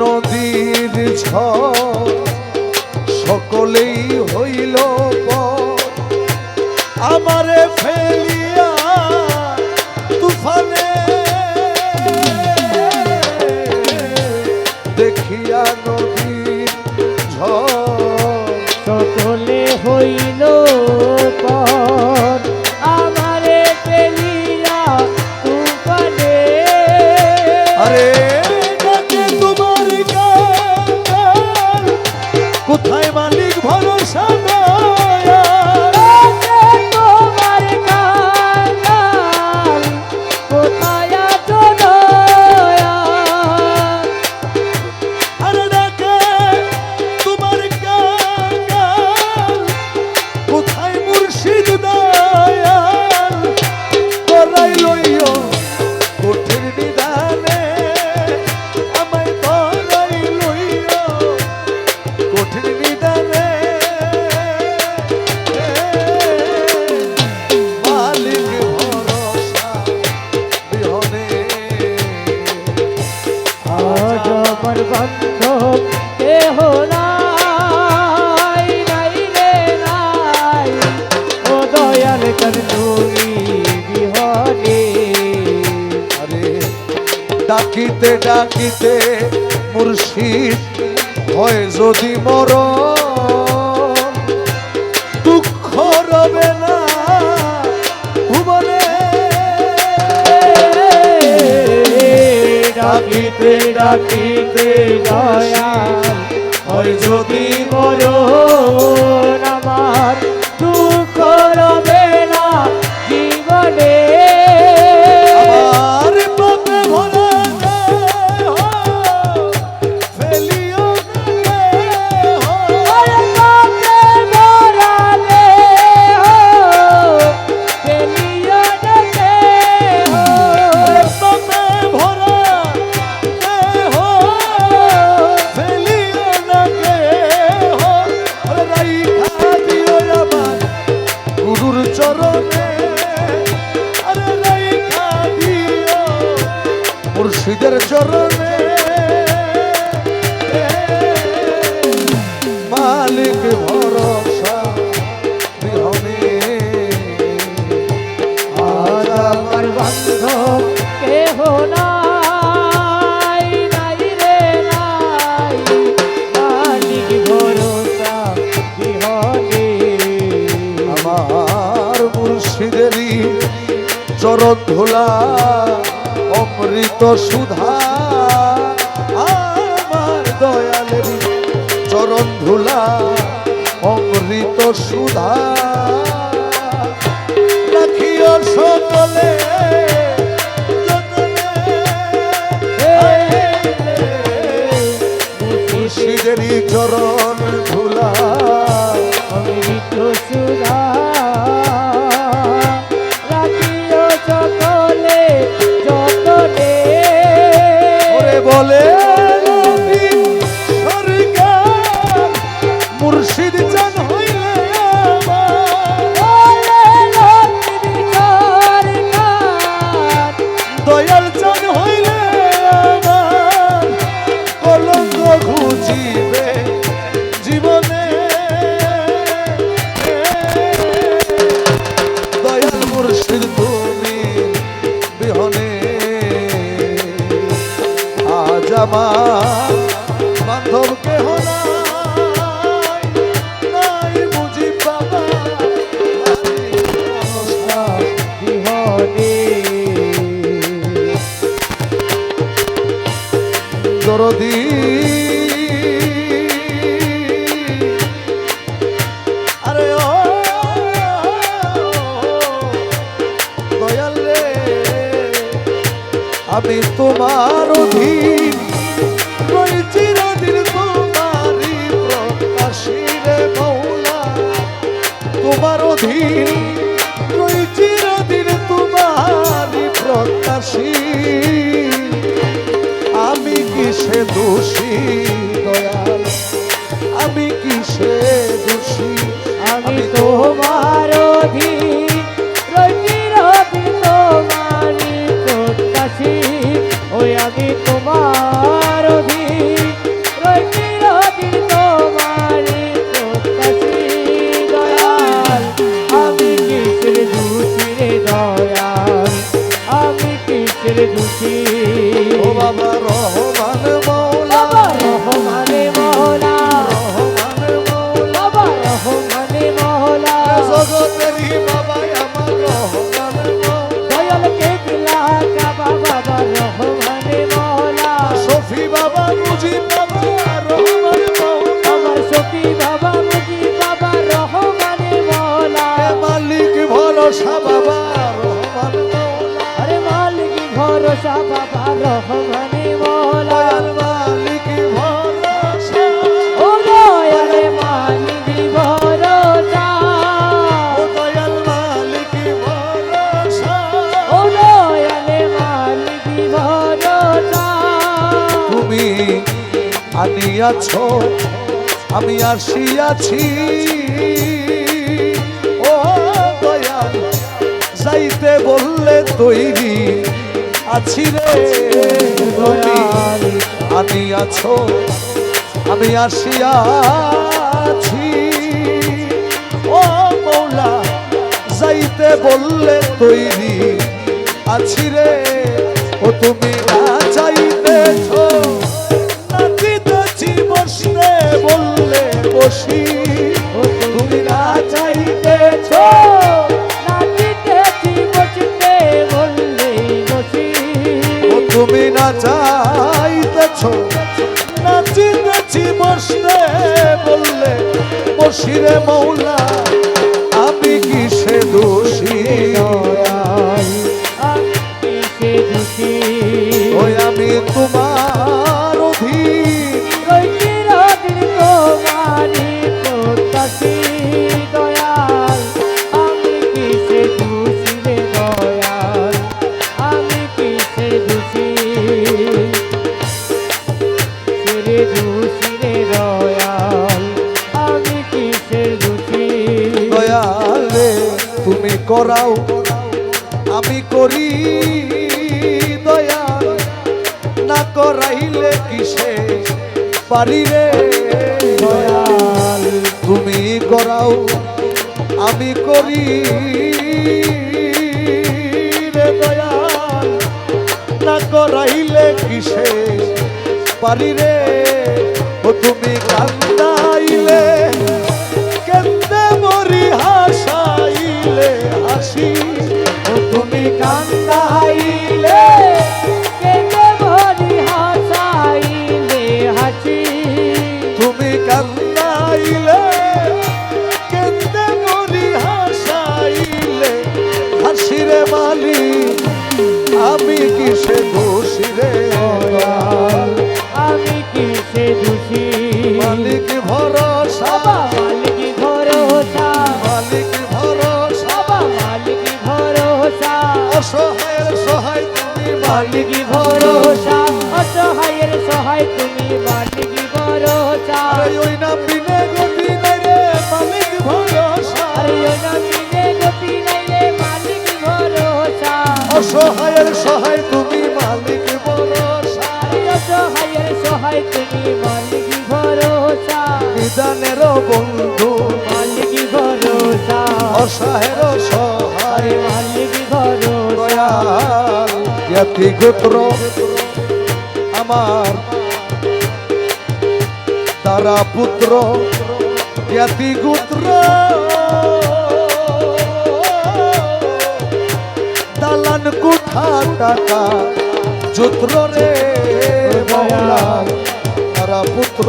নদীর ছ ডাকিতে ডাকিতে মুর্শিদ হয় যদি মর দুঃখ রবে না ভুবনে ডাকিতে ডাকিতে দয়া হয় যদি মর আমার দুঃখ রবে মুর্শিদের চরণে। মালিক ভরসা হবে আর আমার বান্ধ কেহ না চরণ ধোলা। অমৃত সুধা। আমার দয়ালের চরণ ধুলা। অমৃত সুধা। রাখিও সকলে চরণ ধুলা। আমার বান্ধব কেহ নাই বুঝি বাবা। দরদি আমি তোমার অধীন তোমার অধীন রই চিরদিন তোমার প্রত্যাশী। আমি কিসে দোষী দয়াল দোষী ও বাবা আনিয়াছ আমি আসিয়াছি। ও দয়াল, যাইতে বললে তৈরি আছি রে? দয়াল আনিয়াছ আমি আসিয়াছি। ও মৌলা, যাইতে বললে তৈরি আছি রে? ও তুমি না চাইতেছ বললে বসি তুমি না চাইতেছ। নাচিতেছি বসতে বললে বসি। ও তুমি না চাইতেছ। নাচিতেছি বসতে বললে বসি রে মৌলা আমি কিসে দোষী দয়াল তুমি করাও, আমি করি দয়াল না করাইলে কিসে পারি রে দয়াল? তুমি করাও, আমি করি রে দয়াল। না করাইলে কিসে পারি রে? ও তুমি তুমি মালিক ভরসা অসহায়ের সহায় তুমি মালিক ভরসা। ওই না বিনে গতি নাই রে মালিক ভরসা। ওই না মিলে গতি নাই রে মালিক ভরসা। অসহায়ের সহায় তুমি মালিক ভরসা। অসহায়ের সহায় তুমি মালিক ভরসা। নিদানের বন্ধু মালিক ভরসা। অসহায়ের জ্ঞাতি গোত্র আমার। তারা পুত্র, জ্ঞাতি গোত্র। দালান কোঠা টাকা জুত্র রে মৌলা পিতা পুত্র,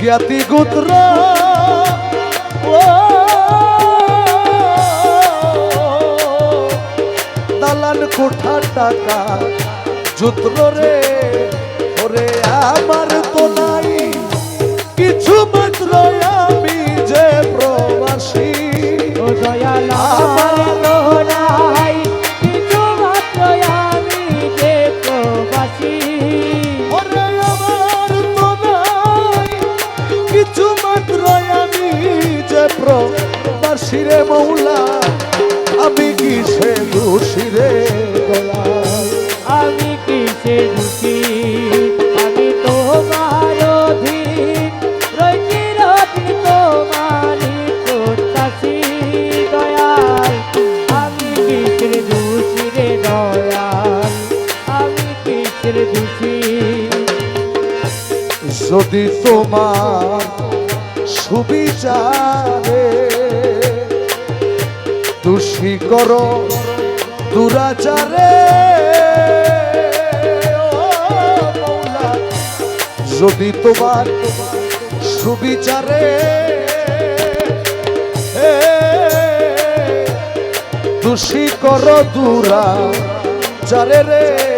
জ্ঞাতি গোত্র। দালান কোঠা টাকা। যুত্র রে ওরে আমার তো নাই। কিছু মাত্র রে আমি কিসে দুঃখী আমি তোমার অধীন। রয়েছি রতি তোমারই প্রত্যাশী দয়াল। আমি কিসের দোষী রে দয়াল। আমি কিসের দোষী যদি তোমার সুবিচারে দোষী করো দুরাচারে। যদি তোমার সুবিচারে দোষী কর দুরা চারে রে।